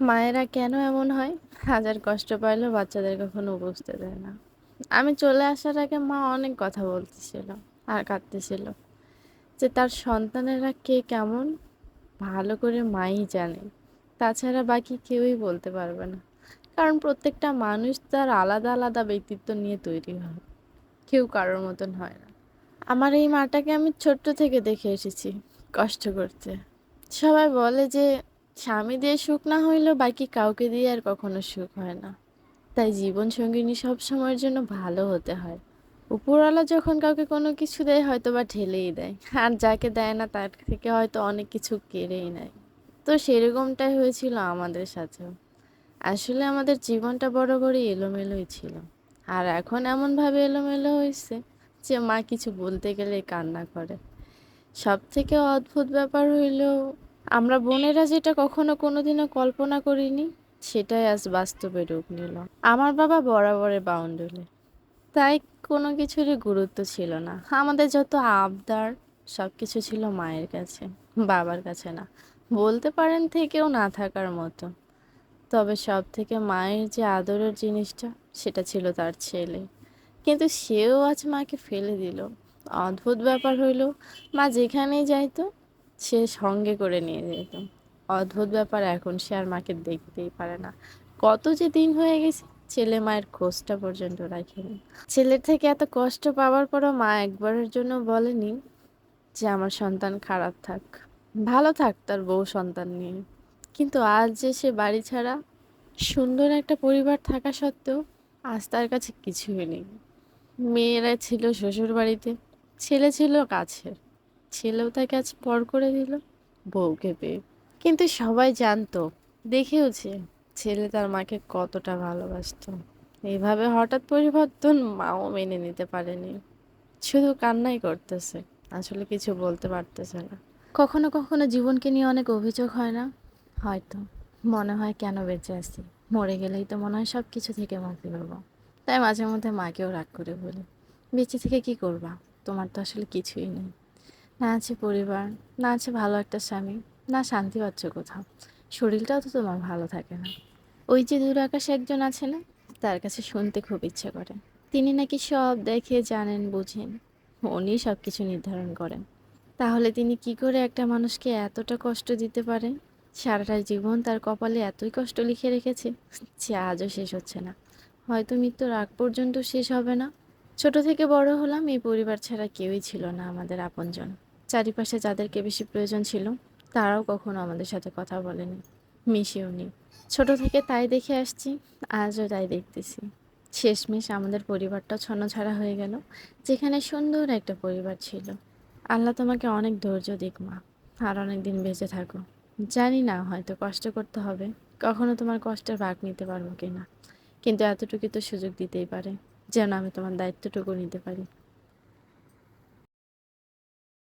মায়েরা কেন এমন হয়? হাজার কষ্ট পাইলেও বাচ্চাদের কখনো বুঝতে দেয় না। আমি চলে আসার আগে মা অনেক কথা বলতেছিল আর কাঁদতেছিল যে তার সন্তানেরা কে কেমন, ভালো করে মাই জানে। তাছাড়া বাকি কেউই বলতে পারবে না। কারণ প্রত্যেকটা মানুষ তার আলাদা আলাদা ব্যক্তিত্ব নিয়ে তৈরি হয়। কেউ কারোর মতন হয় না। আমার এই মাটাকে আমি ছোট্ট থেকে দেখে এসেছি কষ্ট করতে। সবাই বলে যে স্বামী দিয়ে সুখ না হইলেও বাকি কাউকে দিয়ে আর কখনো সুখ হয় না। তাই জীবন সঙ্গিনী সব সময়ের জন্য ভালো হতে হয়। উপরওয়ালা যখন কাউকে কোনো কিছু দেয় হয়তো বা ঢেলেই দেয়। আর যাকে দেয় না, তার থেকে হয়তো অনেক কিছু কেড়েই নেয়। তো সেরকমটাই হয়েছিল আমাদের সাথেও। আসলে আমাদের জীবনটা বরাবরই এলোমেলোই ছিল। আর এখন এমনভাবে এলোমেলো হয়েছে যে মা কিছু বলতে গেলে কান্না করে। সব থেকে অদ্ভুত ব্যাপার হইল আমরা বোনেরা যেটা কখনো কোনোদিনও কল্পনা করিনি, সেটাই আজ বাস্তবে রূপ নিল। আমার বাবা বরাবরে বাউন্ডুলে। তাই কোনো কিছুরই গুরুত্ব ছিল না। আমাদের যত আবদার সব কিছু ছিল মায়ের কাছে, বাবার কাছে না। বলতে পারেন থেকেও না থাকার মতো। তবে সব থেকে মায়ের যে আদরের জিনিসটা, সেটা ছিল তার ছেলে। কিন্তু সেও আজ মাকে ফেলে দিল। অদ্ভুত ব্যাপার হইল, মা যেখানেই যাইতো সে সঙ্গে করে নিয়ে যেত। অদ্ভুত ব্যাপার, এখন সে আর মাকে দেখতেই পারে না। কত যে দিন হয়ে গেছে, ছেলে মায়ের খোঁজটা পর্যন্ত রাখেনি। ছেলের থেকে এত কষ্ট পাওয়ার পরও মা একবারের জন্য বলেনি যে আমার সন্তান খারাপ থাক। ভালো থাক তার বউ সন্তান নিয়ে। কিন্তু আজ যে সে বাড়ি ছাড়া সুন্দর একটা পরিবার থাকা সত্ত্বেও আজ তার কাছে কিছুই নেই। মেয়েরা ছিল শ্বশুর বাড়িতে ছেলে ছিল কাছের। ছেলেও তাকে আজ পর করে দিল। বউকে পেয়ে। কিন্তু সবাই জানতো দেখেওছে ছেলে তার মাকে কতটা ভালোবাসতো। এইভাবে হঠাৎ পরিবর্তন মাও মেনে নিতে পারেনি। শুধু কান্নাই করতেছে, আসলে কিছু বলতে পারতেছে না। কখনো কখনো জীবনকে নিয়ে অনেক অভিযোগ হয় না? হয়তো। মনে হয়, কেন বেঁচে আছি? মরে গেলেই তো মনে হয় সব কিছু থেকে মুক্তি পাবো। তাই মাঝে মধ্যে মাকেও রাগ করে বলি, বেঁচে থেকে কি করবা? তোমার তো আসলে কিছুই নেই। না আছে পরিবার, না আছে ভালো একটা স্বামী, না শান্তি পাচ্ছ কোথাও। শরীরটাও তো তোমার ভালো থাকে না। ওই যে দূর আকাশে একজন আছে না, তার কাছে শুনতে খুব ইচ্ছে করে। তিনি নাকি সব দেখে জানেন, বুঝেন। উনি সব কিছু নির্ধারণ করেন। তাহলে তিনি কি করে একটা মানুষকে এতটা কষ্ট দিতে পারেন? সারাটা জীবন তার কপালে এতই কষ্ট লিখে রেখেছে, যে আজও শেষ হচ্ছে না। হয়তো মৃত্যুর আগ পর্যন্ত শেষ হবে না। ছোট থেকে বড় হলাম, এই পরিবার ছাড়া কেউই ছিল না আমাদের আপনজন। চারিপাশে যাদেরকে বেশি প্রয়োজন ছিল, তারাও কখনো আমাদের সাথে কথা বলেনি। মিশেও নি। ছোট থেকে তাই দেখে আসছি, আজও তাই দেখতেছি। শেষমেশ আমাদের পরিবারটা ছন্নছাড়া হয়ে গেল, যেখানে সুন্দর একটা পরিবার ছিল। আল্লাহ তোমাকে অনেক ধৈর্য দিক মা, আর অনেক দিন বেঁচে থাকো। জানি না হয়তো কষ্ট করতে হবে, কখনো তোমার কষ্টের ভাগ নিতে পারব কি না কিন্তু এতটুকু তো সুযোগ দিতেই পারে, যেন আমি তোমার দায়িত্বটুকু নিতে পারি।